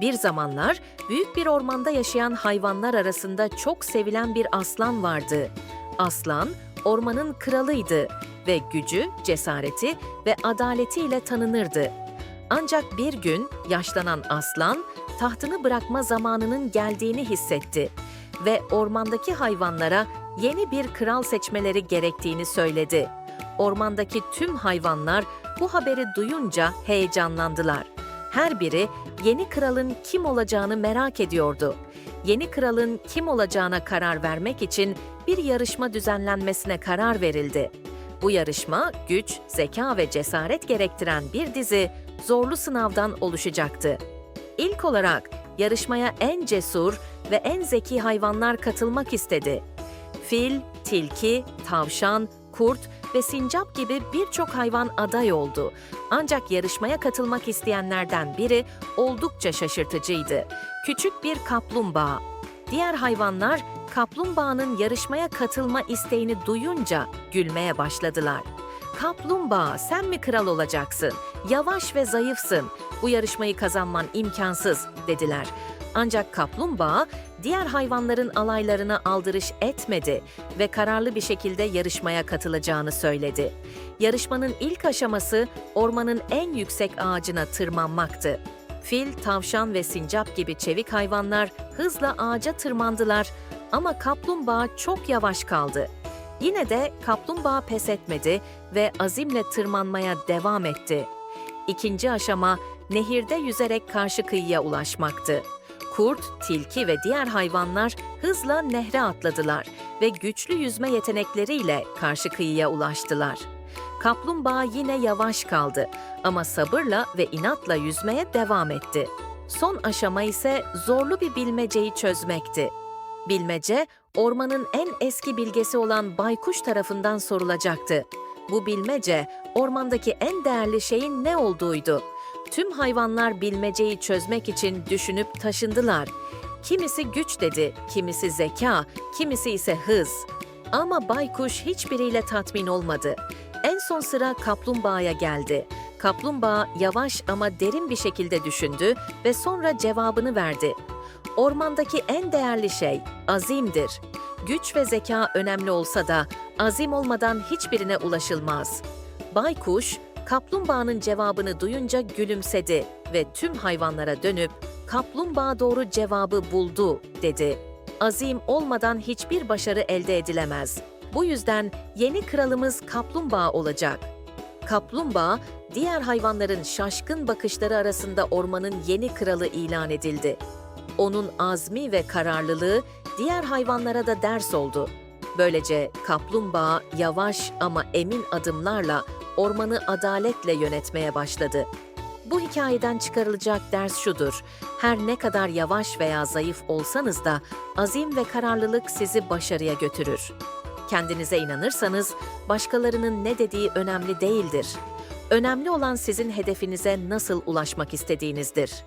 Bir zamanlar büyük bir ormanda yaşayan hayvanlar arasında çok sevilen bir aslan vardı. Aslan, ormanın kralıydı ve gücü, cesareti ve adaletiyle tanınırdı. Ancak bir gün yaşlanan aslan, tahtını bırakma zamanının geldiğini hissetti ve ormandaki hayvanlara yeni bir kral seçmeleri gerektiğini söyledi. Ormandaki tüm hayvanlar bu haberi duyunca heyecanlandılar. Her biri yeni kralın kim olacağını merak ediyordu. Yeni kralın kim olacağına karar vermek için bir yarışma düzenlenmesine karar verildi. Bu yarışma güç, zeka ve cesaret gerektiren bir dizi zorlu sınavdan oluşacaktı. İlk olarak yarışmaya en cesur ve en zeki hayvanlar katılmak istedi. Fil, tilki, tavşan, kurt ve sincap gibi birçok hayvan aday oldu. Ancak yarışmaya katılmak isteyenlerden biri oldukça şaşırtıcıydı. Küçük bir kaplumbağa. Diğer hayvanlar kaplumbağanın yarışmaya katılma isteğini duyunca gülmeye başladılar. Kaplumbağa sen mi kral olacaksın? Yavaş ve zayıfsın. Bu yarışmayı kazanman imkansız dediler. Ancak kaplumbağa diğer hayvanların alaylarına aldırış etmedi ve kararlı bir şekilde yarışmaya katılacağını söyledi. Yarışmanın ilk aşaması ormanın en yüksek ağacına tırmanmaktı. Fil, tavşan ve sincap gibi çevik hayvanlar hızla ağaca tırmandılar ama kaplumbağa çok yavaş kaldı. Yine de kaplumbağa pes etmedi ve azimle tırmanmaya devam etti. İkinci aşama nehirde yüzerek karşı kıyıya ulaşmaktı. Kurt, tilki ve diğer hayvanlar hızla nehre atladılar ve güçlü yüzme yetenekleriyle karşı kıyıya ulaştılar. Kaplumbağa yine yavaş kaldı ama sabırla ve inatla yüzmeye devam etti. Son aşama ise zorlu bir bilmeceyi çözmekti. Bilmece, ormanın en eski bilgesi olan baykuş tarafından sorulacaktı. Bu bilmece, ormandaki en değerli şeyin ne olduğuydu. Tüm hayvanlar bilmeceyi çözmek için düşünüp taşındılar. Kimisi güç dedi, kimisi zeka, kimisi ise hız. Ama baykuş hiçbiriyle tatmin olmadı. En son sıra kaplumbağaya geldi. Kaplumbağa yavaş ama derin bir şekilde düşündü ve sonra cevabını verdi. Ormandaki en değerli şey azimdir. Güç ve zeka önemli olsa da azim olmadan hiçbirine ulaşılmaz. Baykuş, kaplumbağanın cevabını duyunca gülümsedi ve tüm hayvanlara dönüp kaplumbağa doğru cevabı buldu dedi. Azim olmadan hiçbir başarı elde edilemez. Bu yüzden yeni kralımız kaplumbağa olacak. Kaplumbağa, diğer hayvanların şaşkın bakışları arasında ormanın yeni kralı ilan edildi. Onun azmi ve kararlılığı diğer hayvanlara da ders oldu. Böylece kaplumbağa yavaş ama emin adımlarla ormanı adaletle yönetmeye başladı. Bu hikayeden çıkarılacak ders şudur. Her ne kadar yavaş veya zayıf olsanız da azim ve kararlılık sizi başarıya götürür. Kendinize inanırsanız başkalarının ne dediği önemli değildir. Önemli olan sizin hedefinize nasıl ulaşmak istediğinizdir.